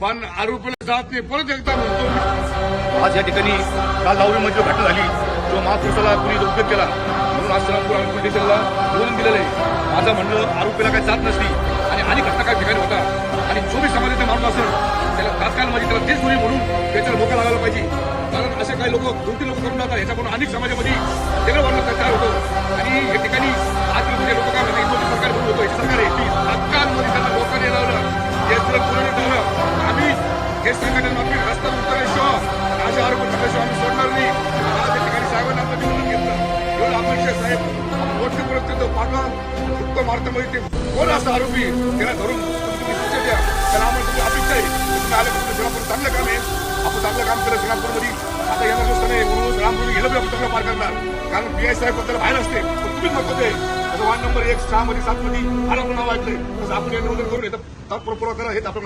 पण आरोपीला जात नाही. परत एकदा म्हणतो आज या ठिकाणी काल दहावी जो घटना झाली जो महापुरुषाला कुणी उपयोग केला म्हणून आज श्रीरामपूर आणि पोलीस स्टेशनला दिलेलं आहे. माझं म्हणणं आरोपीला काही जात नसती आणि अनेक घटना काही ठिकाणी होता. आणि जो बी समाजाचा माणूस असेल त्याला तात्काळ म्हणजे त्याला तेच मुली म्हणून त्याच्यावर मोका लागायला पाहिजे. कारण असे काही लोक दोन लोक करून जातात. ह्याच्याकडून अनेक समाजामध्ये हे संघटनेमार्फत रस्ता उतरल्याशिवाय असे आरोप केल्याशिवाय आम्ही सोडणार नाही. आज या ठिकाणी साहेबांना आपण निवडून घेतलं. एवढं अपेक्षा साहेब मोठे परत पाठवा फक्त मारतामध्ये ते कोण असं आरोपी त्याला धरून द्या. त्याला आम्हाला तुमची अपेक्षा आहे. तुम्ही आले म्हणजे श्रीरामपूर चांगलं काम आहे आपण चांगलं काम केलं श्रीरामपूरमध्ये आता येणार नसताना म्हणून श्रीरामपूर गेलं बी आपण चांगलं पार करणार. कारण पी आय साहेबबद्दल बाहेर असते. पण तुम्हीच महत्त्वाचे आहे वार्ड नंबर एक सहा मध्ये सात मध्ये फार आपलं नाव ऐकलंय. तसं आपण हे निवेदन करून येतं तात्पुरं करा. हेच आपण